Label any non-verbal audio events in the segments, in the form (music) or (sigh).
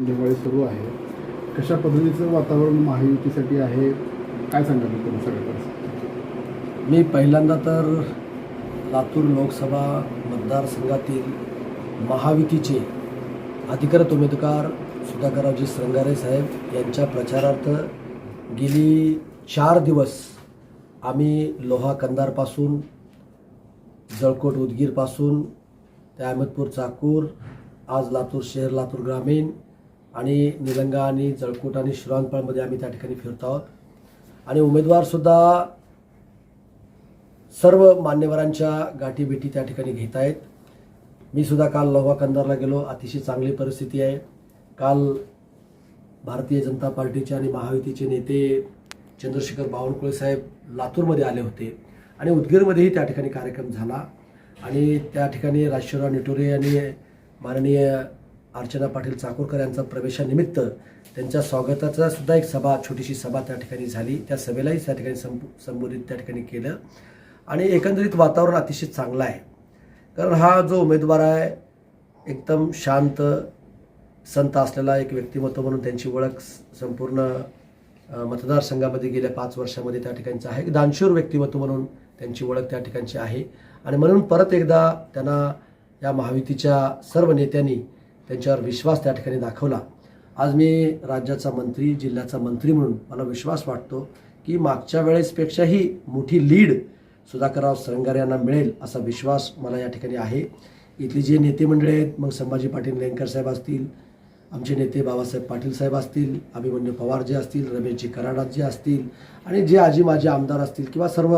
म्हणजे दिवाळी सुरू आहे. कशा पद्धतीचं वातावरण महायुतीसाठी आहे? काय सांगाल तुम्ही सगळ्यांना मी पहिल्यांदा तर लातूर लोकसभा मतदारसंघातील महायुतीचे अधिकृत उमेदवार सुधाकररावजी श्रंगारे साहेब यांच्या प्रचारार्थ गेली चार दिवस आम्ही लोहा कंदारपासून जळकोट उदगीरपासून ते अहमदपूर चाकूर आज लातूर शहर लातूर ग्रामीण आणि निलंगा आणि जळकोट आणि श्रावणपाळमध्ये आम्ही त्या ठिकाणी फिरतो आहोत. आणि उमेदवारसुद्धा सर्व मान्यवरांच्या गाठीभेटी त्या ठिकाणी घेत आहेत. मी सुद्धा काल लोहा कंदारला गेलो अतिशय चांगली परिस्थिती आहे. काल भारतीय जनता पार्टीचे आणि महायुतीचे नेते चंद्रशेखर बावनकुळे साहेब लातूरमध्ये आले होते आणि उदगीरमध्येही त्या ठिकाणी कार्यक्रम झाला. आणि त्या ठिकाणी राजशिवराव निटोरे आणि माननीय अर्चना पाटील चाकूरकर यांचा प्रवेशानिमित्त त्यांच्या स्वागताचा सुद्धा एक सभा छोटीशी सभा त्या ठिकाणी झाली. त्या सभेलाही त्या ठिकाणी संबो संबोधित त्या ठिकाणी केलं. आणि एकंदरीत वातावरण अतिशय चांगलं आहे. कारण हा जो उमेदवार आहे एकदम शांत संत असलेला एक व्यक्तिमत्व म्हणून त्यांची ओळख संपूर्ण मतदारसंघामध्ये गेल्या पाच वर्षामध्ये त्या ठिकाणचं आहे. एक दानशूर व्यक्तिमत्व म्हणून त्यांची ओळख त्या ठिकाणची आहे. आणि म्हणून परत एकदा त्यांना या महायुतीच्या सर्व नेत्यांनी त्यांच्यावर विश्वास त्या ठिकाणी दाखवला. आज मी राज्याचा मंत्री जिल्ह्याचा मंत्री म्हणून मला विश्वास वाटतो की मागच्या वेळेसपेक्षाही मोठी लीड सुधाकरराव सरंगार यांना मिळेल असा विश्वास मला या ठिकाणी आहे. इथली जे नेते मंडळी आहेत मग संभाजी पाटील लेंकर साहेब असतील आमचे नेते बाबासाहेब पाटील साहेब असतील अभिमन्यू पवार जे असतील रमेशजी कराडाजी जे असतील आणि जे आजी माझे आमदार असतील किंवा सर्व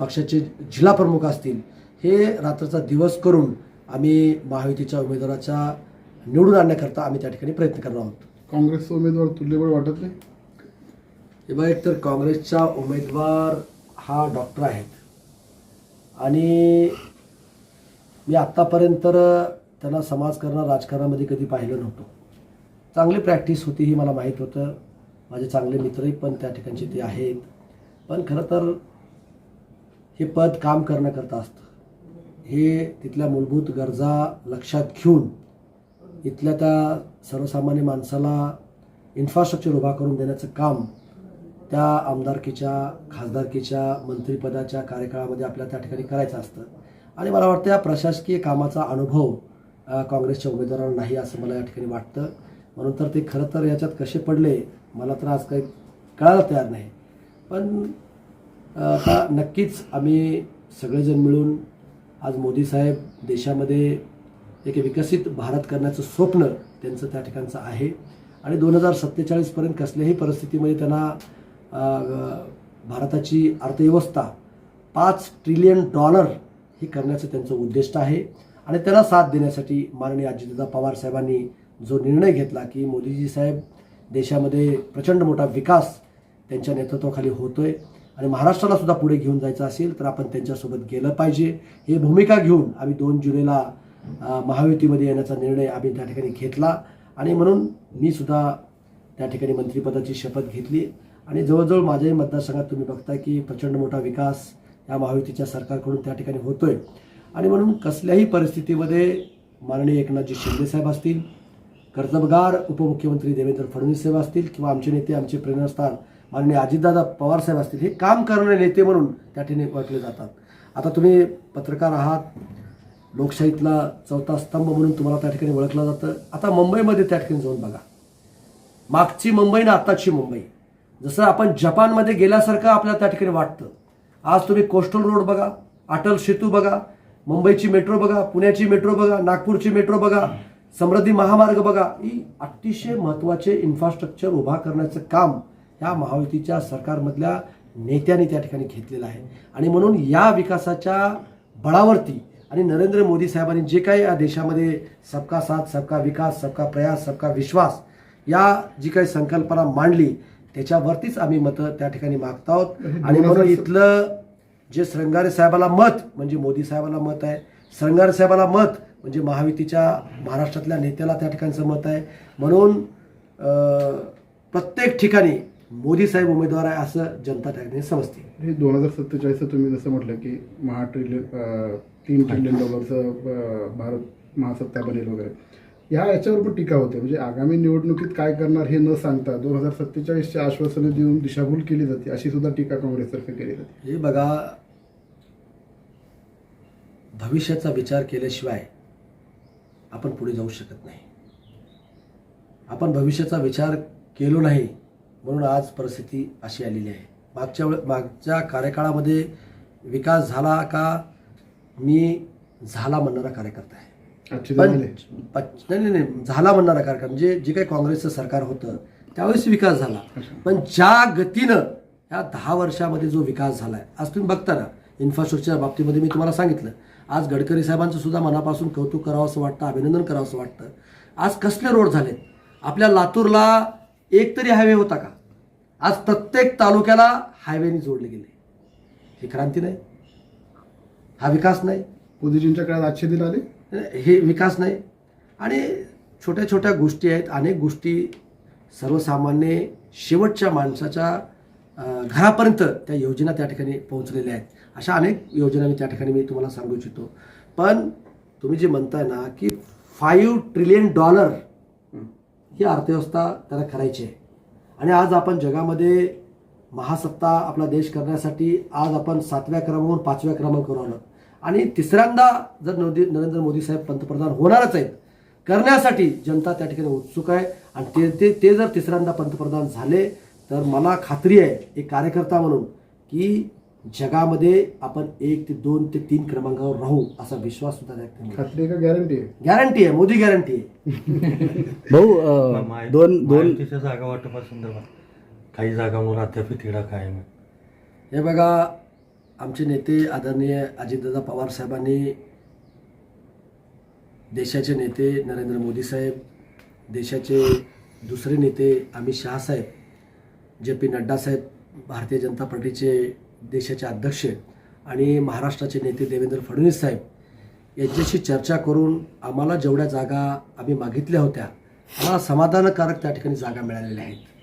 पक्षाचे जिल्हा प्रमुख असतील हे रात्रीचा दिवस करून आम्ही महायुतीच्या उमेदवाराच्या निवडून आणण्याकरता आम्ही त्या ठिकाणी प्रयत्न करणार आहोत. काँग्रेसचा उमेदवार तुल्यबळ वाटत नाही? हे बघा एक तर काँग्रेसचा उमेदवार हा डॉक्टर आहेत. आणि मी आत्तापर्यंत तर त्यांना समाजकारण राजकारणामध्ये कधी पाहिलं नव्हतं. चांगली प्रॅक्टिस होती ही मला माहीत होतं. माझे चांगले मित्रही पण त्या ठिकाणचे ते आहेत. पण खरं तर हे पद काम करण्याकरता असतं. हे तिथल्या मूलभूत गरजा लक्षात घेऊन इथल्या त्या सर्वसामान्य माणसाला इन्फ्रास्ट्रक्चर उभा करून देण्याचं काम त्या आमदारकीच्या खासदारकीच्या मंत्रिपदाच्या कार्यकाळामध्ये आपल्याला त्या ठिकाणी करायचं असतं. आणि मला वाटतं या प्रशासकीय कामाचा अनुभव काँग्रेसच्या उमेदवारांना नाही असं मला या ठिकाणी वाटतं. म्हणून तर ते खरं तर याच्यात कसे पडले मला तर आज काही कळायला तयार नाही. पण आता नक्कीच आम्ही सगळेजण मिळून आज मोदी साहेब देशामध्ये एक विकसित भारत करण्याचं स्वप्न त्यांचं त्या ठिकाणचं आहे. आणि दोन हजार सत्तेचाळीसपर्यंत कसल्याही परिस्थितीमध्ये त्यांना भारताची अर्थव्यवस्था पाच ट्रिलियन डॉलर ही करण्याचं त्यांचं उद्दिष्ट आहे. आणि त्याला साथ देण्यासाठी माननीय अजितदादा पवार साहेबांनी जो निर्णय घेतला की मोदीजी साहेब देशामध्ये प्रचंड मोठा विकास त्यांच्या नेतृत्वाखाली होतोय आणि महाराष्ट्राला सुद्धा पुढे घेऊन जायचं असेल तर आपण त्यांच्यासोबत गेलं पाहिजे. ही भूमिका घेऊन आम्ही दोन जुलैला महायुतीमध्ये येण्याचा निर्णय आम्ही त्या ठिकाणी घेतला. आणि म्हणून मी सुद्धा त्या ठिकाणी मंत्रिपदाची शपथ घेतली. आणि जवळजवळ माझ्याही मतदारसंघात तुम्ही बघताय की प्रचंड मोठा विकास या महायुतीच्या सरकारकडून त्या ठिकाणी होतोय. आणि म्हणून कसल्याही परिस्थितीमध्ये माननीय एकनाथजी शिंदेसाहेब असतील कर्तबगार उपमुख्यमंत्री देवेंद्र फडणवीस साहेब असतील किंवा आमचे नेते आमचे प्रेरणास्थान माननीय अजितदादा पवार साहेब असतील हे काम करणारे नेते म्हणून त्या ठिकाणी ओळखले जातात. आता तुम्ही पत्रकार आहात लोकशाहीतला चौथा स्तंभ म्हणून तुम्हाला त्या ठिकाणी ओळखलं जातं. आता मुंबईमध्ये त्या ठिकाणी जाऊन बघा. मागची मुंबई ना आत्ताची मुंबई. जसं आपण जपानमध्ये गेल्यासारखं आपल्याला त्या ठिकाणी वाटतं. आज तुम्ही कोस्टल रोड बघा अटल सेतू बघा मुंबईची मेट्रो बघा पुण्याची मेट्रो बघा नागपूरची मेट्रो बघा समृद्धी महामार्ग बघा ही अतिशय महत्त्वाचे इन्फ्रास्ट्रक्चर उभा करण्याचं काम या महायुतीच्या सरकारमधल्या नेत्यांनी त्या ठिकाणी घेतलेलं आहे. आणि म्हणून या विकासाच्या बळावरती आणि नरेंद्र मोदी साहेबांनी जे काही या देशामध्ये सबका साथ सबका विकास सबका प्रयास सबका विश्वास या जी काही संकल्पना मांडली त्याच्यावरतीच आम्ही मतं त्या ठिकाणी मागत आहोत. आणि म्हणून इथलं जे श्रंगारे साहेबाला मत म्हणजे मोदी साहेबाला मत आहे श्रंगारे साहेबाला मत म्हणजे महायुतीच्या महाराष्ट्रातल्या नेत्याला त्या ठिकाणचं मत आहे. म्हणून प्रत्येक ठिकाणी मोदी साहेब उमेदवार आहे असं जनता त्या ठिकाणी समजते. हे दोन हजार सत्तेचाळीसचं तुम्ही जसं म्हटलं की महा ट्रिलियन तीन ट्रिलियन डॉलरचं भारत महासत्ता बनेल वगैरे. ह्या याच्यावर पण टीका होते. म्हणजे आगामी निवडणुकीत काय करणार हे न सांगता दोन हजार सत्तेचाळीसची आश्वासनं देऊन दिशाभूल केली जाते अशी सुद्धा टीका काँग्रेसतर्फे केली जाते. हे बघा भविष्याचा विचार केल्याशिवाय आपण पुढे जाऊ शकत नाही. आपण भविष्याचा विचार केलो नाही म्हणून आज परिस्थिती अशी आलेली आहे. मागच्या वेळे मागच्या कार्यकाळामध्ये विकास झाला का? मी झाला म्हणणारा कार्यकर्ता आहे. पण झाले. नाही नाही नाही झाला म्हणणारा कार्यक्रम म्हणजे जे काही काँग्रेसचं सरकार होतं त्यावेळेस विकास झाला. पण ज्या गतीनं या दहा वर्षामध्ये जो विकास झाला आहे आज तुम्ही बघता ना इन्फ्रास्ट्रक्चरच्या बाबतीमध्ये मी तुम्हाला सांगितलं आज गडकरी साहेबांचं सुद्धा मनापासून कौतुक करावं असं वाटतं अभिनंदन करावं असं वाटतं. आज कसले रोड झालेत? आपल्या लातूरला एक तरी हायवे होता का? आज प्रत्येक तालुक्याला हायवेने जोडले गेले. ही क्रांती नाही. हा विकास नाही. मोदीजींच्या काळात आजचे दिन आले? हे विकास नाही. आणि छोट्या छोट्या गोष्टी आहेत. अनेक गोष्टी सर्वसामान्य शेवटच्या माणसाच्या घरापर्यंत त्या योजना त्या ठिकाणी पोहोचलेल्या आहेत. अशा अनेक योजना मी त्या ठिकाणी मी तुम्हाला सांगू इच्छितो. पण तुम्ही जे म्हणताय ना की फाईव्ह ट्रिलियन डॉलर ही अर्थव्यवस्था त्याला करायची आहे. आणि आज आपण जगामध्ये महासत्ता आपला देश करण्यासाठी आज आपण सातव्या क्रमांकावरून पाचव्या क्रमांकावर आलो. आणि तिसऱ्यांदा जर मोदी नरेंद्र मोदी साहेब पंतप्रधान होणारच आहेत करण्यासाठी जनता त्या ठिकाणी उत्सुक आहे. आणि ते ते ते जर तिसऱ्यांदा पंतप्रधान झाले तर मला खात्री आहे एक कार्यकर्ता म्हणून की जगामध्ये आपण एक ते दोन ते तीन क्रमांकावर राहू असा विश्वास सुद्धा व्यक्त. खात्री आहे का? गॅरंटी आहे. गॅरंटी आहे मोदी गॅरंटी आहे. (laughs) भाऊ दोन दोन जागा वाटपासंदर्भात. काही जागांवर अद्याप तिढा कायम आहे. हे बघा आमचे नेते आदरणीय अजितदादा पवार साहेबांनी देशाचे नेते नरेंद्र मोदी साहेब देशाचे दुसरे नेते अमित शहा साहेब जे पी नड्डा साहेब भारतीय जनता पार्टीचे देशाचे अध्यक्ष आणि महाराष्ट्राचे नेते देवेंद्र फडणवीस साहेब यांच्याशी चर्चा करून आम्हाला जेवढ्या जागा आम्ही मागितल्या होत्या आम्हाला समाधानकारक त्या ठिकाणी जागा मिळालेल्या आहेत.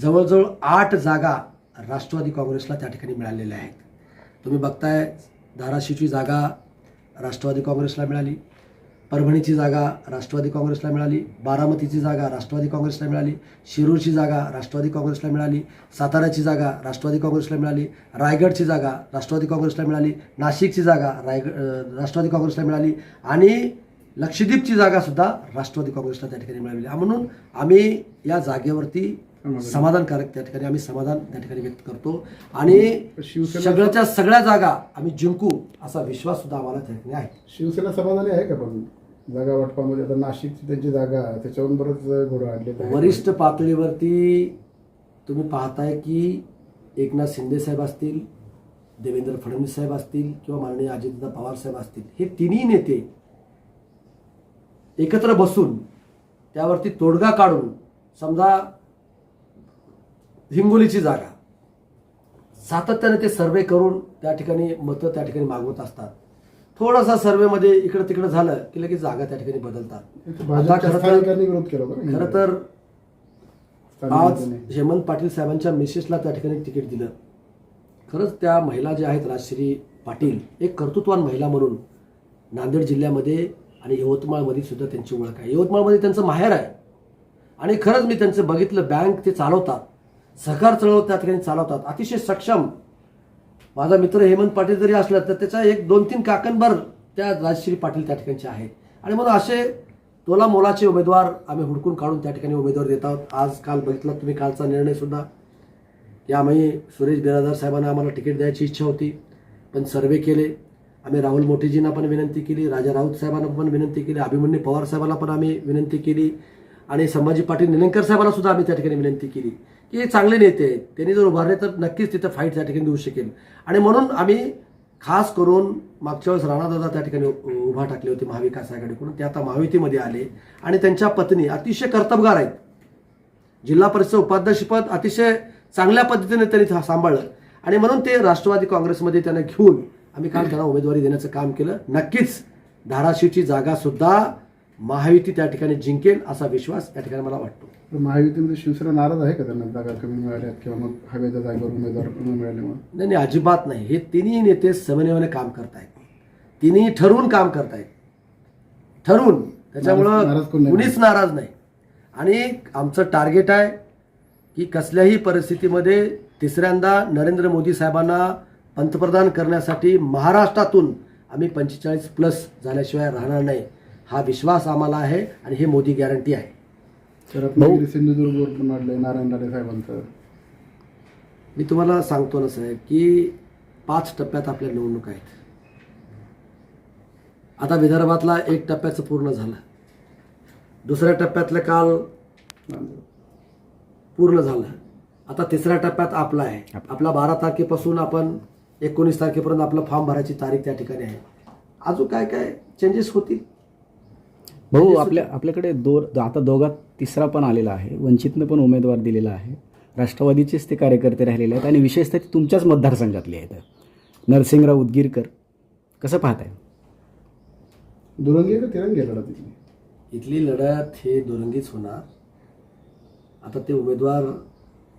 जवळजवळ आठ जागा राष्ट्रवादी काँग्रेसला त्या ठिकाणी मिळालेल्या आहेत. तुम्ही बघताय धाराशिवची जागा राष्ट्रवादी काँग्रेसला मिळाली परभणीची जागा राष्ट्रवादी काँग्रेसला मिळाली बारामतीची जागा राष्ट्रवादी काँग्रेसला मिळाली शिरूरची जागा राष्ट्रवादी काँग्रेसला मिळाली साताऱ्याची जागा राष्ट्रवादी काँग्रेसला मिळाली रायगडची जागा राष्ट्रवादी काँग्रेसला मिळाली नाशिकची जागा रायगड राष्ट्रवादी काँग्रेसला मिळाली आणि लक्षद्वीपची जागासुद्धा राष्ट्रवादी काँग्रेसला त्या ठिकाणी मिळाली म्हणून आम्ही या जागेवरती समाधानकारक त्या ठिकाणी आम्ही समाधान त्या ठिकाणी व्यक्त करतो. आणि शिवसेना सगळ्याच्या सगळ्या जागा आम्ही जिंकू असा विश्वास सुद्धा आम्हाला त्या ठिकाणी आहे. शिवसेना समाधानी आहे का पण? जागा वाटपामध्ये आता नाशिकची त्यांची जागा त्याच्यावरून बरंच घोडं आणले वरिष्ठ पातळीवरती तुम्ही पाहताय की एकनाथ शिंदे साहेब असतील देवेंद्र फडणवीस साहेब असतील किंवा माननीय अजितदादा पवार साहेब असतील हे तिन्ही नेते एकत्र बसून त्यावरती तोडगा काढून समजा हिंगोलीची जागा. सातत्याने ते सर्वे करून त्या ठिकाणी मतं त्या ठिकाणी मागवत असतात. थोडासा सर्वेमध्ये इकडं तिकडं झालं की लगेच जागा त्या ठिकाणी बदलतात. खरं तर आज. हेमंत पाटील साहेबांच्या मिसेसला त्या ठिकाणी तिकीट दिलं. खरंच त्या महिला ज्या आहेत राजश्री पाटील एक कर्तृत्वान महिला म्हणून नांदेड जिल्ह्यामध्ये आणि यवतमाळमध्ये सुद्धा त्यांची ओळख आहे. यवतमाळमध्ये त्यांचं माहेर आहे. आणि खरंच मी त्यांचं बघितलं बँक ते चालवतात. सहकार चळवळ त्या ठिकाणी चालवतात. अतिशय सक्षम. माझा मित्र हेमंत पाटील जरी असला तर त्याचा एक दोन तीन काकणभर त्या राजश्री पाटील त्या ठिकाणचे आहेत. आणि म्हणून असे तोला मोलाचे उमेदवार आम्ही हुडकून काढून त्या ठिकाणी उमेदवार देत आहोत. आज काल बघितला तुम्ही कालचा निर्णय सुद्धा. की आम्ही सुरेश बिरादार साहेबांना आम्हाला तिकीट द्यायची इच्छा होती पण सर्वे केले. आम्ही राहुल मोठीजींना पण विनंती केली राजा राऊत साहेबांना पण विनंती केली अभिमन्यू पवार साहेबांना पण आम्ही विनंती केली आणि संभाजी पाटील निलंकर साहेबांना सुद्धा आम्ही त्या ठिकाणी विनंती केली. की चांगले नेते आहेत. त्यांनी जर उभारले तर नक्कीच तिथं फाईट त्या ठिकाणी देऊ शकेल. आणि म्हणून आम्ही खास करून मागच्या वेळेस राणादादा त्या ठिकाणी उभा टाकले होते महाविकास आघाडीकडून. ते आता महायुतीमध्ये आले. आणि त्यांच्या पत्नी अतिशय कर्तबगार आहेत. जिल्हा परिषद उपाध्यक्षपद अतिशय चांगल्या पद्धतीने त्यांनी सांभाळलं. आणि म्हणून ते राष्ट्रवादी काँग्रेसमध्ये त्यांना घेऊन आम्ही काल त्यांना उमेदवारी देण्याचं काम केलं. नक्कीच धाराशिवची जागा सुद्धा महायुती त्या ठिकाणी जिंकेल असा विश्वास या ठिकाणी मला वाटतो. महायुतीमध्ये शिवसेना नाराज आहे का त्यांना? जागा कमी मिळाल्यात किंवा मग हव्याच्या जागेवर उमेदवार न मिळाल्यामुळे? नाही नाही अजिबात नाही. हे तिन्ही नेते समन्वयाने काम करतायत. तिन्ही ठरवून काम करतायत. ठरवून. त्याच्यामुळं. कुणीच नाराज नाही. आणि आमचं टार्गेट आहे की कसल्याही परिस्थितीमध्ये तिसऱ्यांदा नरेंद्र मोदी साहेबांना पंतप्रधान करण्यासाठी महाराष्ट्रातून आम्ही पंचेचाळीस प्लस झाल्याशिवाय राहणार नाही. हा विश्वास आम्हाला आहे आणि हे मोदी गॅरंटी आहे. रत्नागिरी सिंधुदुर्ग पण वाढलंय नारायण राणे साहेबांचं. मी तुम्हाला सांगतो ना साहेब की पाच टप्प्यात आपल्या निवडणूक आहेत. आता विदर्भातला एक टप्प्याचं पूर्ण झालं. दुसऱ्या टप्प्यातलं काल पूर्ण झालं. आता तिसऱ्या टप्प्यात आपला आहे. आपला बारा तारखेपासून आपण एकोणीस तारखेपर्यंत आपलं फॉर्म भरायची तारीख त्या ठिकाणी आहे. अजून काय काय चेंजेस होतील? भाऊ आपल्या आपल्याकडे दो आता दोघात तिसरा पण आलेला आहे. वंचितनं पण उमेदवार दिलेला आहे. राष्ट्रवादीचेच ते कार्यकर्ते राहिलेले आहेत आणि विशेषतः ते तुमच्याच मतदारसंघातले आहेत. नरसिंगराव उदगीरकर कसं पाहताय? दुरंगी आहे का तिरंगी आहे लढत इथली? इथली लढत हे दुरंगीच होणार. आता ते उमेदवार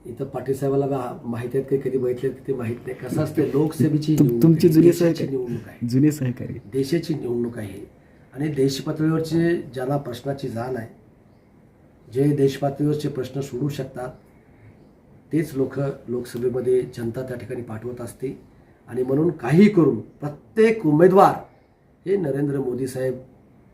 इथं पाटील साहेबाला बा- माहिती आहेत काही कधी बघितले ते माहीत नाही. कसं असते निवडणूक तुमची जुनी निवडणूक आहे. जुने सहकारी. देशाची निवडणूक आहे आणि देश पातळीवरचे ज्यांना प्रश्नाची जाण आहे जे देशपातळीवरचे प्रश्न सोडू शकतात तेच लोक लोकसभेमध्ये जनता त्या ठिकाणी पाठवत असते. आणि म्हणून काही करून प्रत्येक उमेदवार हे नरेंद्र मोदी साहेब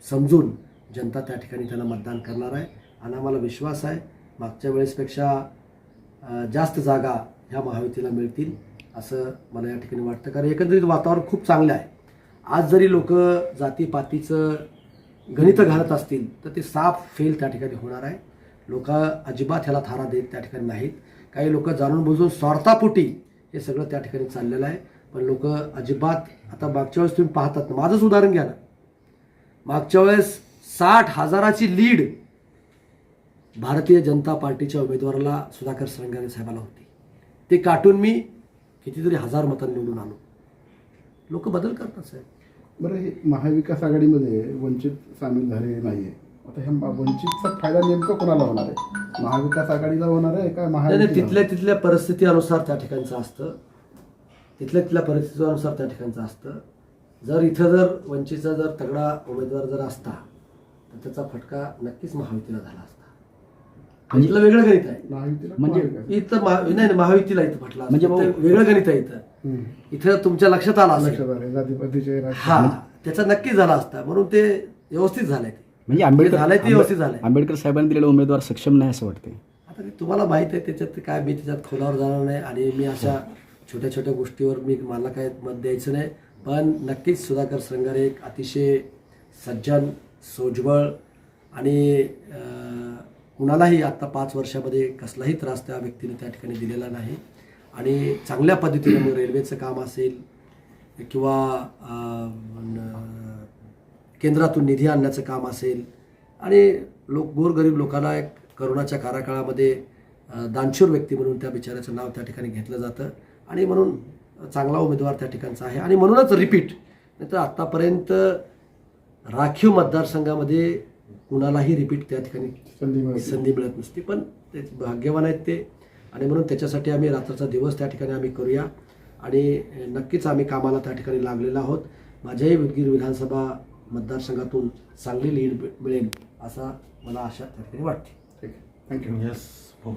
समजून जनता त्या ठिकाणी त्यांना मतदान करणार आहे. आणि आम्हाला विश्वास आहे मागच्या वेळेसपेक्षा जास्त जागा ह्या महायुतीला मिळतील असं मला या ठिकाणी वाटतं. कारण एकंदरीत वातावरण खूप चांगलं आहे. आज जरी लोक जातीपातीचं गणित घालत असतील तर ते साफ फेल त्या ठिकाणी होणार आहे. लोक अजिबात ह्याला थारा देत त्या ठिकाणी नाहीत. काही लोक जाणून बुजून स्वार्थापोटी हे सगळं त्या ठिकाणी चाललेलं आहे. पण लोक अजिबात आता मागच्या वेळेस तुम्ही पाहतात माझंच उदाहरण घ्या ना. मागच्या वेळेस साठ हजाराची लीड भारतीय जनता पार्टीच्या उमेदवाराला सुधाकर सरंगारे साहेबाला होती. ते काटून मी कितीतरी हजार मतांनी निवडून आलो लोक बदल करतात साहेब. बरं हे महाविकास आघाडीमध्ये वंचित सामील झालेले नाहीये. आता ह्या वंचितचा फायदा नेमका कोणाला होणार आहे? महाविकास आघाडीला होणार आहे का नाही नाही, महायुतीला? तिथल्या तिथल्या परिस्थितीनुसार त्या ठिकाणचं असतं. तिथल्या तिथल्या परिस्थितीनुसार त्या ठिकाणचं असतं. जर इथं जर वंचितचा जर तगडा उमेदवार जर असता तर त्याचा फटका नक्कीच महायुतीला झाला असता. इथलं वेगळं गणित आहे. म्हणजे? इथं महा- नाही नाही, महायुतीला इथं असता. म्हणजे भाऊ- वेगळं गणित आहे इथं. इथं तुमच्या लक्षात आलं असेल. लक्षात आलं जातीपातीचे हा त्याचा नक्की झाला असता. म्हणून ते व्यवस्थित झालंय ते. म्हणजे आंबेडकर झालंय ते व्यवस्थित झालंय. आंबेडकर साहेबांनी दिलेला उमेदवार सक्षम नाही असं वाटतंय. आता ते तुम्हाला माहीत आहे त्याच्यात काय मी त्याच्यात खोलावर जाणार नाही आणि मी अशा छोट्या छोट्या गोष्टीवर मी मला काय मत द्यायचं नाही. पण नक्कीच सुधाकर श्रंगारे एक अतिशय सज्जन सोज्वळ आणि अं, कुणालाही आत्ता पाच वर्षामध्ये कसलाही त्रास त्या व्यक्तीने त्या ठिकाणी दिलेला नाही. आणि चांगल्या पद्धतीने मग रेल्वेचं काम असेल किंवा केंद्रातून निधी आणण्याचं काम असेल. आणि लोक गोरगरीब लोकांना एक करोनाच्या काराकाळामध्ये दानशूर व्यक्ती म्हणून त्या बिचाऱ्याचं नाव त्या ठिकाणी घेतलं जातं. आणि म्हणून चांगला उमेदवार त्या ठिकाणचा आहे. आणि म्हणूनच रिपीट नाही तर आत्तापर्यंत राखीव मतदारसंघामध्ये कुणालाही रिपीट त्या ठिकाणी संधी मिळते. संधी मिळत नसते. पण ते भाग्यवान आहेत ते. आणि म्हणून त्याच्यासाठी आम्ही रात्राचा दिवस त्या ठिकाणी आम्ही करूया. आणि नक्कीच आम्ही कामाला त्या ठिकाणी लागलेलो आहोत. माझ्याही उदगीर विधानसभा मतदारसंघातून चांगली लीड मिळेल असा मला आशा त्या ठिकाणी वाटते. ठीक आहे. थँक्यू येस हो.